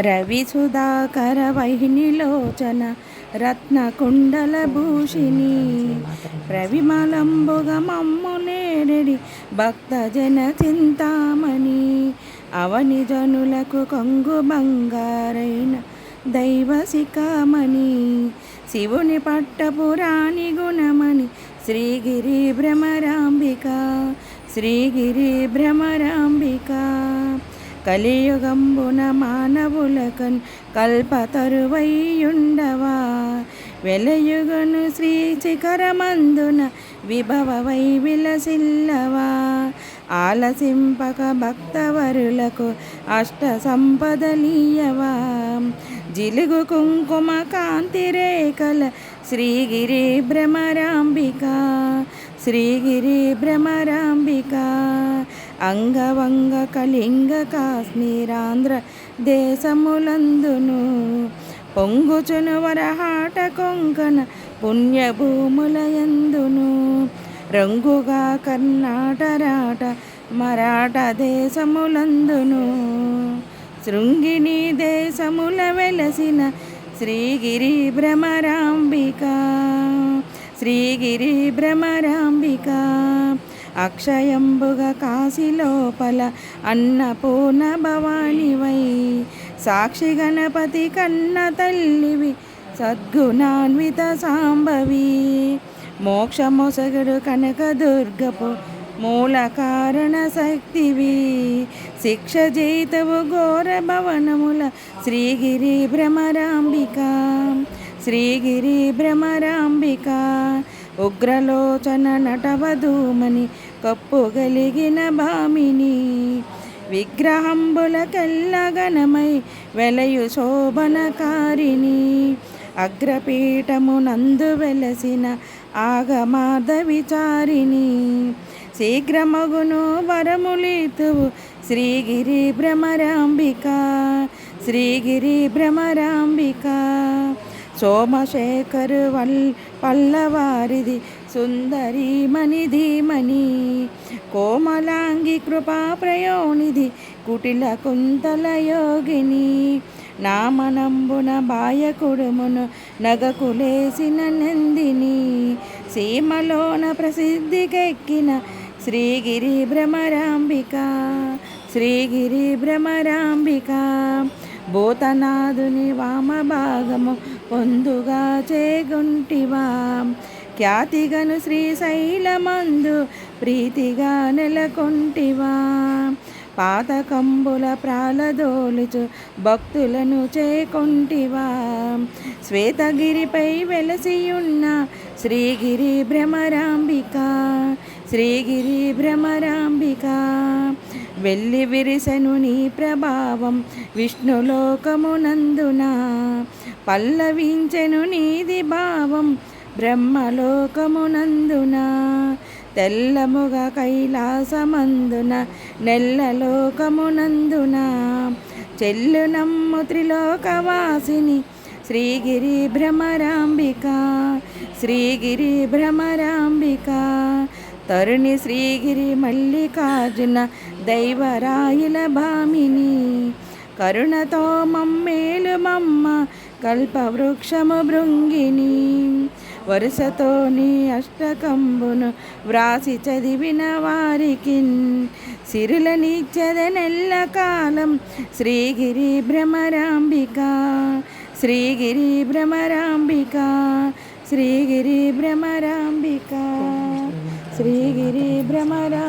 రవి సుధాకర వైహినిలోచన రత్నకుండల భూషిణి. రవిమలంబుగ మమ్ములేరడి భక్తజన చింతామణి. అవని జనులకు కొంగు బంగారైన దైవ శిఖామణి. శివుని పట్టపురాణి గుణమణి శ్రీగిరి భ్రమరాంబిక శ్రీగిరి భ్రమరాంబిక. కలియుగంబున మానవులకన్ కల్పతరువైయుండవా వెలయుగను శ్రీ శిఖరమందున విభవవై విలసిల్లవా? ఆలసింపక భక్తవరులకు అష్ట సంపదలీయవా జిలుగు కుంకుమ కాంతి రేఖల శ్రీగిరి భ్రమరాంబిక శ్రీగిరి భ్రమరాంబిక అంగవంగ కళింగ కాశ్మీరాంధ్ర దేశములందును. పొంగుచును వరహాట కొంకణ పుణ్యభూములయందును. రంగుగా కర్ణాటరాట మరాఠ దేశములందును. శృంగిణి దేశముల వెలసిన శ్రీగిరి భ్రమరాంబిక. శ్రీగిరి భ్రమరాంబిక. అక్షయంబుగ కాశీ లోపల అన్నపూర్ణ భవానివై. సాక్షి గణపతి కన్న తల్లివి సద్గుణాన్విత సాంబవి మోక్షమొసగడు కనక దుర్గపు మూల కారణ శక్తివి. శిక్ష జయితవు ఘోర భవనముల శ్రీగిరి భ్రమరాంబిక. శ్రీగిరి భ్రమరాంబిక. ఉగ్రలోచన నటవధూమని కప్పుగలిగిన భామిని. విగ్రహంబులకెల్లగనమై వెలయు శోభనకారిణి. అగ్రపీఠమునందు వెలసిన ఆగమాద విచారిణి శీఘ్రమగును వరములీతువు శ్రీగిరి భ్రమరాంబిక. శ్రీగిరి భ్రమరాంబిక. సోమశేఖరు వల్ పల్లవారిది సుందరి మణిధీమణి కోమలాంగి కృపా ప్రయోణిది కుటిల కుంతల యోగిని నామనంబున బాయకుడుమును నగకులేసిన నందిని సీమలోన ప్రసిద్ధికెక్కిన శ్రీగిరి భ్రమరాంబిక శ్రీగిరి భ్రమరాంబిక. భూతనాథుని వామభాగము పొందుగా చేగుంటివా. ఖ్యాతిగను శ్రీశైలమందు ప్రీతిగా నెలకొంటివా. పాతకంబుల ప్రాలదోలుచు భక్తులను చేకొంటివా. శ్వేతగిరిపై వెలసియున్న శ్రీగిరి భ్రమరాంబిక. శ్రీగిరి భ్రమరాంబిక. వెళ్ళి విరిసెను నీ ప్రభావం విష్ణులోకమునందున. పల్లవించెను నీది భావం బ్రహ్మలోకమునందున. తెల్లముగ కైలాసమందున నెల్లలోకమునందున చెల్లునమ్ము త్రిలోకవాసిని శ్రీగిరి భ్రమరాంబిక శ్రీగిరి భ్రమరాంబిక. తరుణి శ్రీగిరి మల్లికార్జున దైవరాయుల భామిని కరుణతో మమ్మేలు మమ్మ కల్పవృక్షము భృంగిని వరుసతో నీ అష్టకంబును వ్రాసి చదివిన వారికి సిరులనిచ్చదనెల్ల కాలం శ్రీగిరి భ్రమరాంబిక శ్రీగిరి భ్రమరాంబిక శ్రీగిరి భ్రమరాంబిక శ్రీగిరి భ్రమరాంబిక